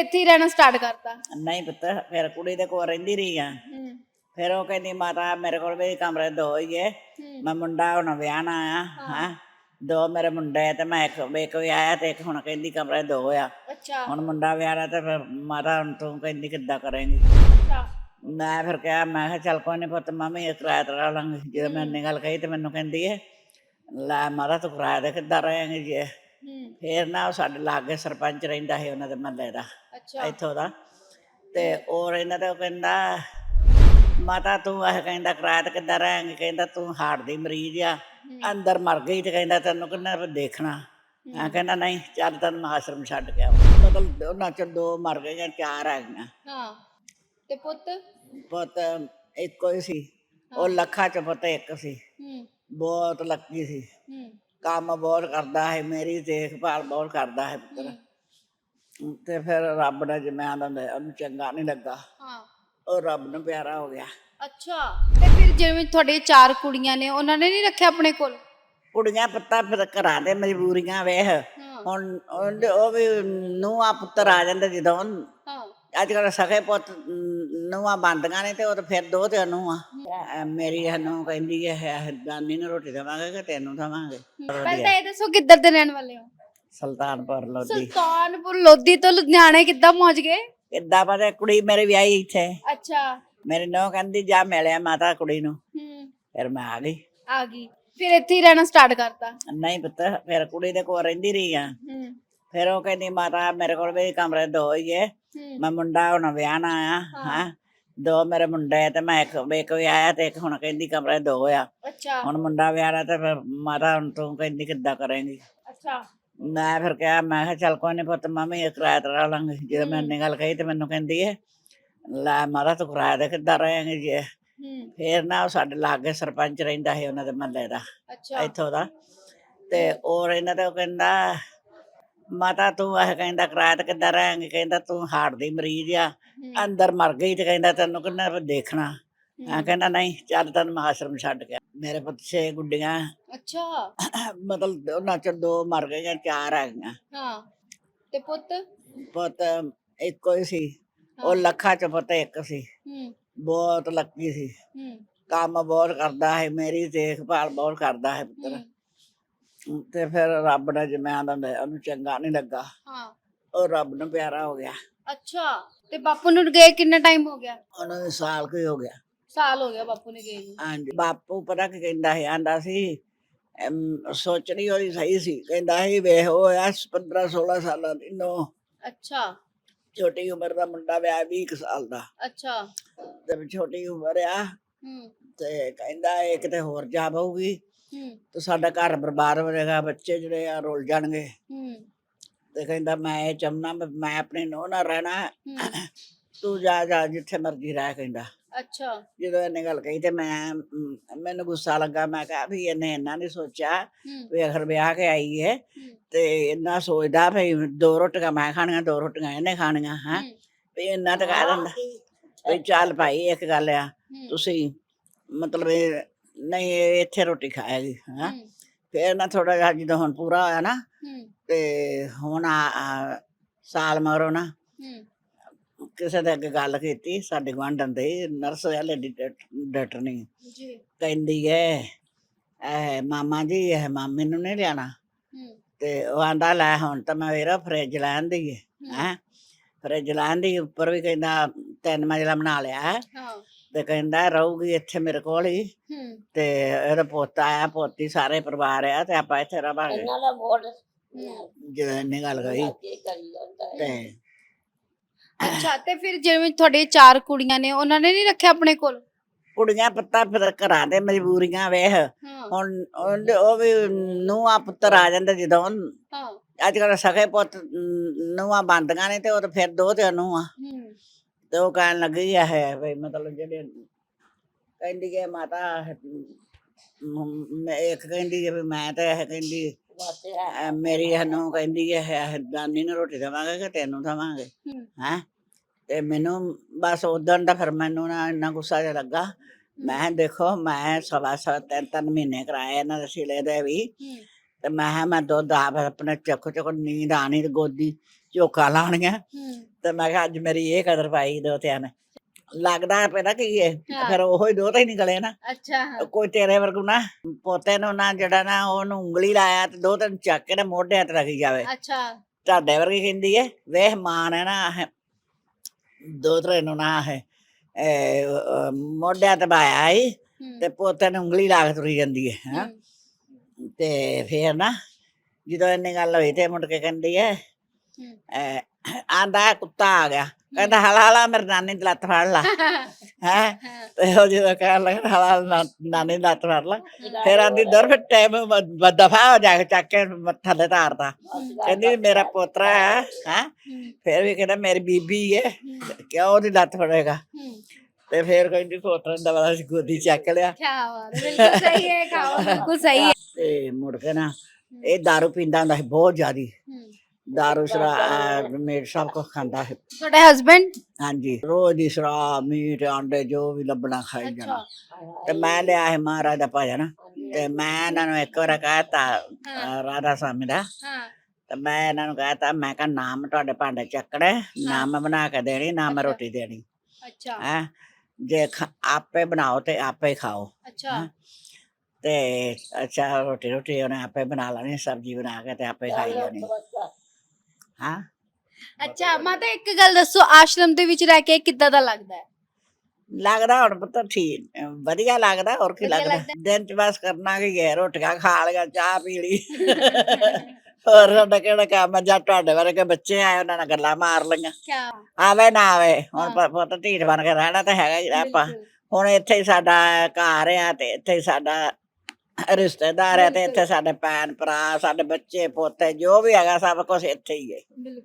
ਇੱਥੇ ਹੀ ਰਹਿਣਾ ਸਟਾਰਟ ਕਰਤਾ। ਨਹੀਂ ਪੁੱਤ ਫਿਰ ਕੁੜੀ ਦੇ ਕੋਲ ਰਹਿੰਦੀ ਰਹੀ ਆ। ਹੂੰ। ਫਿਰ ਉਹ ਕਹਿੰਦੀ ਮਾਤਾ ਮੇਰੇ ਕੋਲ ਵੀ ਕਮਰੇ ਦੋ ਹੀ ਏ ਹੂੰ। ਮੈਂ ਮੁੰਡਾ ਹੁਣ ਵਿਆਹਣਾ ਆ ਹਾਂ। ਦੋ ਮੇਰੇ ਮੁੰਡੇ ਤੇ ਮੈਂ ਇੱਕ ਇੱਕ ਵਿਆਹਿਆ ਤੇ ਇੱਕ ਹੁਣ ਕਹਿੰਦੀ ਕਮਰੇ ਦੋ ਆ। ਅੱਛਾ। ਹੁਣ ਮੁੰਡਾ ਵਿਆਹਣਾ ਤੇ ਫਿਰ ਮਾਤਾ ਹੁਣ ਤੂੰ ਕਹਿੰਦੀ ਕਿੱਦਾਂ ਕਰੇਂਗੀ? ਅੱਛਾ। ਮੈਂ ਫਿਰ ਕਿਹਾ ਮੈਂ ਕਿਹਾ ਚੱਲ ਕੋਈ ਨਹੀਂ ਪੁੱਤ ਮੰਮੀ ਇਹ ਕਿਰਾਇਆ ਤਰਾ ਲਾਂਗੇ ਜਦੋਂ ਮੈਂ ਇੰਨੀ ਗੱਲ ਕਹੀ ਤੇ ਮੈਨੂੰ ਕਹਿੰਦੀ ਏ ਲੈ ਮਾਤਾ ਤੂੰ ਕਿਰਾਇਆ ਦੇ ਕਿੱਦਾਂ ਰਹੇਂਗੀ ਜੀ? ਹੂੰ ਫਿਰ ਨਾ ਉਹ ਸਾਡੇ ਲਾਗੇ ਸਰਪੰਚ ਰਹਿੰਦਾ ਸੀ ਉਹਨਾਂ ਦੇ ਮਹੱਲੇ ਦਾ ਅੱਛਾ। ਇੱਥੋਂ ਦਾ। ਤੇ ਰਹਿੰਦਾ ਤੇ ਉਹ ਕਹਿੰਦਾ ਮਾਤਾ ਤੂੰ ਇਹ ਕਹਿੰਦਾ ਕਿਰਾਇਆ ਤੇ ਕਿੱਦਾਂ ਰਹੇਂਗੀ? ਕਹਿੰਦਾ ਤੂੰ ਹਾਰਟ ਦੀ ਮਰੀਜ਼ ਆ ਅੰਦਰ ਮਰ ਗਈ ਤੇ ਕਹਿੰਦਾ ਤੈਨੂੰ ਕਿੰਨਾ ਦੇਖਣਾ। ਮੈਂ ਕਹਿੰਦਾ ਨਹੀਂ ਚੱਲ ਤੈਨੂੰ ਆਸ਼ਰਮ ਛੱਡ ਕੇ ਆਵਾਂ ਮਤਲਬ ਉਹਨਾਂ ਚ ਦੋ ਮਰ ਗਈਆਂ ਚਾਰ ਆ ਗਈਆਂ ਹਾਂ। ਤੇ ਪੁੱਤ? ਪੁੱਤ ਇੱਕੋ ਹੀ ਸੀ। ਉਹ ਲੱਖਾਂ ਚ ਪੁੱਤ ਇੱਕ ਸੀ। ਹੂੰ। ਬਹੁਤ ਲੱਕੀ ਸੀ। ਹੂੰ। ਕੰਮ ਬਹੁਤ ਕਰਦਾ ਹੈ ਮੇਰੀ ਦੇਖਭਾਲ ਬਹੁਤ ਕਰਦਾ ਹੈ ਪੁੱਤਰ। ਤੇ ਫਿਰ ਰੱਬ ਨੇ ਜਿਵੇਂ ਆਂਦਾ ਉਹਨੂੰ ਚੰਗਾ ਨਹੀਂ ਲੱਗਾ। ਹਾਂ। ਉਹ ਰੱਬ ਨੂੰ ਪਿਆਰਾ ਹੋ ਗਿਆ। ਅੱਛਾ ਤੇ ਫਿਰ ਜਿਵੇਂ ਤੁਹਾਡੇ ਚਾਰ ਕੁੜੀਆਂ ਨੇ ਉਹਨਾਂ ਨੇ ਨਹੀਂ ਰੱਖਿਆ ਆਪਣੇ ਕੋਲ? ਕੁੜੀਆਂ ਪੁੱਤਾਂ ਫਿਰ ਘਰਾਂ ਦੇ ਮਜਬੂਰੀਆਂ ਵੇਖ। ਹੁਣ ਉਹਦੇ- ਉਹ ਵੀ ਨੂੰਹਾਂ ਪੁੱਤਰ ਆ ਜਾਂਦੇ ਜਦੋਂ। ਹਾਂ। ਅੱਜ ਕੱਲ੍ਹ ਸਕੇ ਪੁੱਤ ਨੂੰਹਾਂ ਬੰਦੀਆਂ ਨੇ ਤੇ ਉਹ ਤਾਂ ਫਿਰ ਦੋ ਤੇ ਨੂੰਹਾਂ। ਮੇਰੀ ਨੂੰ ਕਹਿੰਦੀ ਹੈ ਦਾਨੀ ਨੂੰ ਰੋਟੀ ਦੇਵਾਂਗੇ ਕਿ ਤੈਨੂੰ ਦੇਵਾਂਗੇ? ਪਹਿਲਾਂ ਤਾਂ ਇਹ ਦੱਸੋ ਕਿੱਧਰ ਦੇ ਰਹਿਣ ਵਾਲੇ ਹੋ? ਸੁਲਤਾਨਪੁਰ ਲੋਧੀ। ਸੁਲਤਾਨਪੁਰ ਲੋਧੀ ਤੋਂ ਲੁਧਿਆਣੇ ਕਿੱਦਾਂ ਪਹੁੰਚ ਗਏ? ਕਿੱਦਾਂ ਪਤਾ ਕੁੜੀ ਮੇਰੀ ਵਿਆਹੀ ਇੱਥੇ। ਅੱਛਾ। ਮੇਰੀ ਨੂੰਹ ਕਹਿੰਦੀ ਜਾ ਮਿਲਿਆ ਮਾਤਾ ਕੁੜੀ ਨੂੰ। ਹੂੰ। ਫਿਰ ਮੈਂ ਆ ਗਈ। ਆ ਗਈ। ਫਿਰ ਇੱਥੇ ਹੀ ਰਹਿਣਾ ਸਟਾਰਟ ਕਰਤਾ। ਨਹੀਂ ਪੁੱਤ ਫਿਰ ਕੁੜੀ ਦੇ ਕੋਲ ਰਹਿੰਦੀ ਰਹੀ ਆ। ਹੂੰ। ਫਿਰ ਉਹ ਕਹਿੰਦੀ ਮਾਤਾ ਮੇਰੇ ਕੋਲ ਵੀ ਕਮਰੇ ਦੋ ਹੀ ਏ ਹੂੰ। ਮੈਂ ਮੁੰਡਾ ਹੁਣ ਵਿਆਹਣਾ ਆ ਹਾਂ। ਦੋ ਮੇਰੇ ਮੁੰਡੇ ਤੇ ਮੈਂ ਇੱਕ ਇੱਕ ਵਿਆਹਿਆ ਤੇ ਇੱਕ ਹੁਣ ਕਹਿੰਦੀ ਕਮਰੇ ਦੋ ਆ। ਅੱਛਾ। ਹੁਣ ਮੁੰਡਾ ਵਿਆਹਣਾ ਤੇ ਫਿਰ ਮਾਤਾ ਹੁਣ ਤੂੰ ਕਹਿੰਦੀ ਕਿੱਦਾਂ ਕਰੇਂਗੀ? ਅੱਛਾ। ਮੈਂ ਫਿਰ ਕਿਹਾ ਮੈਂ ਕਿਹਾ ਚੱਲ ਕੋਈ ਨਹੀਂ ਪੁੱਤ ਮੰਮੀ ਇਹ ਕਿਰਾਇਆ ਤਰਾ ਲਾਂਗੇ। ਜਦੋਂ ਮੈਂ ਇੰਨੀ ਗੱਲ ਕਹੀ ਤੇ ਮੈਨੂੰ ਕਹਿੰਦੀ ਏ ਲੈ ਮਾਤਾ ਤੂੰ ਕਿਰਾਇਆ ਦੇ ਕਿੱਦਾਂ ਰਹੇਂਗੀ ਜੀ? ਹੂੰ। ਫਿਰ ਨਾ ਉਹ ਸਾਡੇ ਲਾਗੇ ਸਰਪੰਚ ਰਹਿੰਦਾ ਸੀ ਉਹਨਾਂ ਦੇ ਮਹੱਲੇ ਦਾ ਅੱਛਾ। ਇੱਥੋਂ ਦਾ। ਤੇ ਉਹ ਰਹਿੰਦਾ ਤੇ ਉਹ ਕਹਿੰਦਾ ਮਾਤਾ ਤੂੰ ਇਹ ਕਹਿੰਦਾ ਕਿਰਾਇਆ ਤੇ ਕਿੱਦਾਂ ਰਹੇਂਗੀ? ਕਹਿੰਦਾ ਤੂੰ ਹਾਰਟ ਦੀ ਮਰੀਜ਼ ਆ ਅੰਦਰ ਮਰ ਗਈ ਤੇ ਕਹਿੰਦਾ ਤੈਨੂੰ ਕਿੰਨਾ ਦੇਖਣਾ। ਮੈਂ ਕਹਿੰਦਾ ਨਹੀਂ ਚੱਲ ਤੈਨੂੰ ਮੈਂ ਆਸ਼ਰਮ ਛੱਡ ਆਵਾਂ। ਮੇਰੇ ਪੁੱਤ ਛੇ ਗੁੱਡੀਆਂ ਅੱਛਾ। ਮਤਲਬ ਉਹਨਾਂ ਚ ਦੋ ਮਰ ਗਈਆਂ ਚਾਰ ਆ ਗਈਆਂ। ਹਾਂ। ਤੇ ਪੁੱਤ? ਪੁੱਤ ਇੱਕੋ ਹੀ ਸੀ। ਉਹ ਲੱਖਾਂ ਚ ਪੁੱਤ ਇੱਕ ਸੀ। ਹੂੰ। ਬਹੁਤ ਲੱਕੀ ਸੀ। ਹੂੰ। ਕੰਮ ਬਹੁਤ ਕਰਦਾ ਹੈ ਮੇਰੀ ਦੇਖਭਾਲ ਬਹੁਤ ਕਰਦਾ ਹੈ ਪੁੱਤਰ। ਹੂੰ, ਤੇ ਫਿਰ ਰੱਬ ਨੇ ਜਿਵੇਂ ਆਂਦਾ ਹੁੰਦਾ ਉਹਨੂੰ ਚੰਗਾ ਨਹੀਂ ਲੱਗਾ। ਹਾਂ। ਉਹ ਰੱਬ ਨੂੰ ਪਿਆਰਾ ਹੋ ਗਿਆ। ਅੱਛਾ ਤੇ ਬਾਪੂ ਨੂੰ ਗਏ ਕਿੰਨਾ ਟਾਈਮ ਹੋ ਗਿਆ? ਉਹਨਾਂ ਨੂੰ ਸਾਲ ਕੋਈ ਹੋ ਗਿਆ। ਸਾਲ ਹੋ ਗਿਆ ਬਾਪੂ ਨੇ ਗਏ ਨੂੰ। ਹਾਂਜੀ ਬਾਪੂ ਪਤਾ ਕੀ ਕਹਿੰਦਾ ਹੈ ਆਂਦਾ ਸੀ ਅਮ, ਸੋਚਣੀ ਉਹਦੀ ਸਹੀ ਸੀ। ਕਹਿੰਦਾ ਸੀ ਵੇਖ ਉਹ ਆ 15 16 ਸਾਲਾਂ ਦੀ ਨੋ। ਅੱਛਾ। ਛੋਟੀ ਉਮਰ ਦਾ ਮੁੰਡਾ ਵਿਆਹ 20 ਕੁ ਸਾਲ ਦਾ। ਅੱਛਾ। ਤੇ ਛੋਟੀ ਉਮਰ ਆ। ਹੂੰ। ਤੇ ਕਹਿੰਦਾ ਇਹ ਕਿਤੇ ਹੋਰ ਜਾ ਪਊਗੀ ਤੇ ਸਾਡਾ ਘਰ ਬਰਬਾਦ ਹੋ ਜਾਏਗਾ ਬੱਚੇ ਜਿਹੜੇ ਆ ਰੁੱਲ ਜਾਣਗੇ। ਹੂੰ। ਤੇ ਕਹਿੰਦਾ ਮੈਂ ਇਹ ਵੀ ਮੈਂ ਆਪਣੇ ਨੋ ਨਾਲ ਰਹਿਣਾ ਤੂੰ ਜਾ ਜਾ ਜਿੱਥੇ ਮਰਜ਼ੀ ਰਹਿ ਕਹਿੰਦਾ। ਅੱਛਾ। ਜਦੋਂ ਇਹਨੇ ਗੱਲ ਕਹੀ ਤੇ ਮੈਂ ਮੈਨੂੰ ਗੁੱਸਾ ਲੱਗਾ। ਮੈਂ ਕਿਹਾ ਵੀ ਇਹਨੇ ਇੰਨਾ ਨਹੀਂ ਸੋਚਿਆ ਵੀ ਅਖਰ ਵਿਆਹ ਕੇ ਆਈ ਹੈ। ਤੇ ਇੰਨਾ ਸੋਚਦਾ ਵੀ ਦੋ ਰੋਟੀਆਂ ਮੈਂ ਖਾਣੀਆਂ ਦੋ ਰੋਟੀਆਂ ਇਹਨੇ ਖਾਣੀਆਂ ਹਾਂ। ਵੀ ਇੰਨਾ ਤਾਂ ਕਹਿ ਦਿੰਦਾ ਵੀ ਚੱਲ ਭਾਈ ਇੱਕ ਗੱਲ ਆ ਤੁਸੀਂ ਮਤਲਬ ਇਹ ਨਹੀਂ ਇੱਥੇ ਰੋਟੀ ਖਾਏਗੀ ਹਾਂ। ਹੂੰ, ਫਿਰ ਨਾ ਥੋੜਾ ਜਿਹਾ ਜਦੋਂ ਹੁਣ ਪੂਰਾ ਹੋਇਆ ਨਾ ਹੂੰ, ਤੇ ਹੁਣ ਆ ਆ ਸਾਲ ਮਗਰੋਂ ਨਾ ਹੂੰ, ਕਿਸੇ ਦੇ ਅੱਗੇ ਗੱਲ ਕੀਤੀ ਸਾਡੇ ਗੁਆਂਢਣ ਦੇ ਨਰਸ ਵਾਲੇ ਦੀ ਡਾਕ- ਡਾਕਟਰਨੀ ਜੀ। ਕਹਿੰਦੀ ਹੈ ਇਹ ਮਾਮਾ ਜੀ ਇਹ ਮਾਮੇ ਨੂੰ ਨਹੀਂ ਲਿਆਣਾ। ਹੂੰ, ਤੇ ਉਹ ਆਂਦਾ ਲੈ ਹੁਣ ਤਾਂ ਮੈਂ ਵੇਰਾ ਫਰਿੱਜ ਲੈਣ ਦੀ ਹੈ। ਹੈਂ। ਫਰਿੱਜ ਲੈਣ ਦੀ ਉੱਪਰ ਵੀ ਕਹਿੰਦਾ ਤਿੰਨ ਮੰਜ਼ਲਾ ਬਣਾ ਲਿਆ। ਹੈ ਹਾਂ। ਤੇ ਕਹਿੰਦਾ ਰਹੂਗੀ ਇੱਥੇ ਮੇਰੇ ਕੋਲ ਹੀ। ਹੂੰ। ਤੇ ਇਹਦਾ ਪੋਤਾ ਆ ਪੋਤੀ ਸਾਰੇ ਪਰਿਵਾਰ ਆ ਤੇ ਆਪਾਂ ਇੱਥੇ ਰਵਾਂਗੇ। ਹੂੰ। ਜਦੋਂ ਇੰਨੀ ਗੱਲ ਕਹੀ। ਤੇ ਅੱਛਾ ਤੇ ਫਿਰ ਜਿਵੇਂ ਤੁਹਾਡੇ ਚਾਰ ਕੁੜੀਆਂ ਨੇ ਉਹਨਾਂ ਨੇ ਨਹੀਂ ਰੱਖਿਆ ਆਪਣੇ ਕੋਲ? ਕੁੜੀਆਂ ਪੱਤਾ ਫਿਰ ਘਰਾਂ ਦੇ ਮਜਬੂਰੀਆਂ ਵੇਖ। ਹਾਂ। ਹੁਣ ਉਹਦੇ- ਉਹ ਵੀ ਨੂੰਹਾਂ ਪੁੱਤਰ ਆ ਜਾਂਦੇ ਜਦੋਂ। ਹਾਂ। ਅੱਜ ਕੱਲ੍ਹ ਸਕੇ ਪੁੱਤ ਨੂੰਹਾਂ ਬੰਦੀਆਂ ਨੇ ਤੇ ਉਹ ਤਾਂ ਫਿਰ ਦੋ ਤੇ ਨੂੰਹਾਂ। ਹੂੰ। ਤੇ ਉਹ ਕਹਿਣ ਲੱਗੀ ਆ ਹੈ ਵੀ ਮਤਲਬ ਜਿਹੜੇ ਕਹਿੰਦੀ ਹੈ ਮਾਤਾ ਮ- ਇੱਕ ਕਹਿੰਦੀ ਹੈ ਵੀ ਮੈਂ ਤਾਂ ਇਹ ਕਹਿੰਦੀ ਅਹ ਮੇਰੀ ਨੂੰ ਕਹਿੰਦੀ ਹੈ ਦਾਨੀ ਨੂੰ ਰੋਟੀ ਦੇਵਾਂਗੇ ਕਿ ਤੈਨੂੰ ਦੇਵਾਂਗੇ? ਹੂੰ। ਤੇ ਮੈਨੂੰ ਬਸ ਉਦੋਂ ਦਾ ਫਿਰ ਮੈਨੂੰ ਨਾ ਇੰਨਾ ਗੁੱਸਾ ਜਿਹਾ ਲੱਗਾ। ਮੈਂ ਕਿਹਾ, ਦੇਖੋ ਮੈਂ ਸਵਾ ਸਵਾ ਤਿੰਨ ਤਿੰਨ ਮਹੀਨੇ ਕਰਾਏ ਇਹਨਾਂ ਦੇ ਸਿਲੇ ਦੇ ਵੀ। ਤੇ ਮੈਂ ਕਿਹਾ ਮੈਂ ਦੁੱਧ ਆਪ ਆਪਣੇ ਚੱਕ ਚੱਕ ਨੀਂਦ ਆਣੀ ਤੇ ਗੋਦੀ। ਝੋਕਾ ਲਾਉਣੀਆਂ। ਹੂੰ। ਤੇ ਮੈਂ ਕਿਹਾ ਅੱਜ ਮੇਰੀ ਇਹ ਕਦਰ ਪਾਈ ਦੋਤਿਆਂ ਨੇ। ਲੱਗਦਾ ਪਤਾ ਕੀ ਹੈ ਹਾਂ। ਫਿਰ ਉਹੋ ਹੀ ਦੋਤੇ ਹੀ ਨਿਕਲੇ ਨਾ। ਅੱਛਾ ਹਾਂ। ਕੋਈ ਤੇਰੇ ਵਰਗੂ ਨਾ ਪੋਤੇ ਨੂੰ ਨਾ ਜਿਹੜਾ ਨਾ ਉਹਨੂੰ ਉਂਗਲੀ ਲਾਇਆ ਤੇ ਦੋ ਤਿੰਨ ਚੱਕ ਕੇ ਨਾ ਮੋਢਿਆਂ ਤੇ ਰੱਖੀ ਜਾਵੇ। ਅੱਛਾ। ਤੁਹਾਡੇ ਵਰਗੀ ਕਹਿੰਦੀ ਹੈ ਵੇਖ ਮਾਂ ਨੇ ਨਾ ਇਹ ਦੋਤਰੇ ਨੂੰ ਨਾ ਹੈ ਮੋਢਿਆਂ ਤੇ ਬਾਇਆ ਹੀ ਹੂੰ, ਤੇ ਪੋਤੇ ਨੂੰ ਉਂਗਲੀ ਲਾ ਕੇ ਤੁਰੀ ਜਾਂਦੀ ਹੈ ਹੈਂ। ਹੂੰ, ਤੇ ਫੇਰ ਨਾ ਜਦੋਂ ਇੰਨੀ ਗੱਲ ਹੋਈ ਤੇ ਮੁੜ ਕੇ ਕਹਿੰਦੀ ਹੈ ਹੂੰ। ਆਂਦਾ ਕੁੱਤਾ ਆ ਗਿਆ ਕਹਿੰਦਾ ਹਲਾ ਹਲਾ ਮੇਰੀ ਨਾਨੀ ਦੀ ਲੱਤ ਫੜ ਲਾ ਹੈ ਤੇ ਉਹ ਜਦੋਂ ਕਹਿਣ ਲੱਗਾ ਹਲਾ ਨਾਨੀ ਦੀ ਲੱਤ ਫੜ ਲਾ ਫਿਰ ਆਂਦੀ ਦਰ ਫਿਰ ਟਾਈਮ ਦਫਾ ਹੋ ਜਾ ਕੇ ਚੱਕ ਕੇ ਮ- ਥੱਲੇ ਤਾਰਦਾ ਕਹਿੰਦੀ ਮੇਰਾ ਪੋਤਰਾ ਹੈ ਹੈਂ ਫਿਰ ਵੀ ਕਹਿੰਦਾ ਮੇਰੀ ਬੀਬੀ ਹੈ ਕਿਉਂ ਉਹਦੀ ਲੱਤ ਫੜੇਗਾ। ਤੇ ਫਿਰ ਕਹਿੰਦੀ ਪੋਤਰਾ ਦਾ ਵਾਲਾ ਗੋਦੀ ਚੱਕ ਲਿਆ ਕਿਆ ਬਾਤ ਬਿਲਕੁਲ ਸਹੀ ਹੈ ਖਾਓ ਬਿਲਕੁਲ ਸਹੀ ਹੈ ਤੇ ਮੁੜ ਕੇ ਨਾ ਇਹ दारू ਪੀਂਦਾ ਹੁੰਦਾ ਸੀ ਬਹੁਤ ਜ਼ਿਆਦੀ ਹੂੰ। दारू ਸ਼ਰਾਬ ਮੀਟ ਸਭ ਕੁਝ ਖਾਂਦਾ ਸੀ ਤੁਹਾਡੇ ਹਸਬੰਡ ਹਾਂਜੀ ਰੋਜ਼ ਦੀ ਸ਼ਰਾਬ ਮੀਟ ਆਂਡੇ ਜੋ ਵੀ ਲੱਭਣਾ ਖਾਈ ਜਾਣਾ ਤੇ ਮੈਂ ਲਿਆ ਹੈ ਮਹਾਰਾਜ ਦਾ ਭਜਨ ਤੇ ਮੈਂ ਇਹਨਾਂ ਨੂੰ ਇੱਕ ਵਾਰ ਕਹਤਾ ਰਾਧਾ ਸਵਾਮੀ ਦਾ ਹਾਂ ਤੇ ਮੈਂ ਇਹਨਾਂ ਨੂੰ ਕਹਤਾ ਮੈਂ ਕਿਹਾ ਨਾਮ ਤੁਹਾਡੇ ਭਾਂਡੇ ਚੱਕਣੇ ਨਾਮ ਬਣਾ ਕੇ ਦੇਣੀ ਨਾ ਮੈਂ ਰੋਟੀ ਦੇਣੀ ਅੱਛਾ ਹੈ ਜੇ ਆਪੇ ਬਣਾਓ ਤੇ ਆਪੇ ਖਾਓ ਅੱਛਾ ਤੇ ਅੱਛਾ ਰੋਟੀ ਰੋਟੀ ਉਹਨੇ ਆਪੇ ਬਣਾ ਲੈਣੀ ਸਬਜ਼ੀ ਬਣਾ ਕੇ ਤੇ ਆਪੇ ਖਾਈ ਜਾਣੀ ਹਾਂ। ਅੱਛਾ ਮਾਤਾ ਇੱਕ ਗੱਲ ਦੱਸੋ ਆਸ਼ਰਮ ਦੇ ਵਿੱਚ ਰਹਿ ਕੇ ਕਿੱਦਾਂ ਦਾ ਲੱਗਦਾ? ਹੈ ਲੱਗਦਾ ਹੁਣ ਪੁੱਤ ਠੀਕ ਵਧੀਆ ਲੱਗਦਾ ਹੋਰ ਕੀ ਵਧੀਆ ਲੱਗਦਾ? ਲੱਗਦਾ। ਦਿਨ ਚ ਬਸ ਕਰਨਾ ਕੀ ਹੈ ਰੋਟੀਆਂ ਖਾ ਲਿਆ ਚਾਹ ਪੀ ਲਈ। ਹੋਰ ਸਾਡਾ ਕਿਹੜਾ ਕੰਮ ਆ ਜਾਂ ਤੁਹਾਡੇ ਵਰਗੇ ਬੱਚੇ ਆਏ ਉਹਨਾਂ ਨਾਲ ਗੱਲਾਂ ਮਾਰ ਲਈਆਂ। ਕਿਆ ਆਵੇ ਨਾ ਆਵੇ ਹੁਣ ਹਾਂ। ਪ- ਪੁੱਤ ਢੀਠ ਬਣ ਕੇ ਰਹਿਣਾ ਤਾਂ ਹੈਗਾ ਹੀ ਆਪਾਂ। ਬਿਲਕੁਲ। ਹੁਣ ਇੱਥੇ ਹੀ ਸਾਡਾ ਘਰ ਆ ਤੇ ਇੱਥੇ ਹੀ ਸਾਡਾ ਰਿਸ਼ਤੇਦਾਰ ਆ ਤੇ ਇੱਥੇ ਸਾਡੇ ਭੈਣ ਭਰਾ ਸਾਡੇ ਬੱਚੇ ਪੋਤੇ ਜੋ ਵੀ ਹੈਗਾ ਸਭ ਕੁਝ ਇੱਥੇ ਹੀ ਹੈ।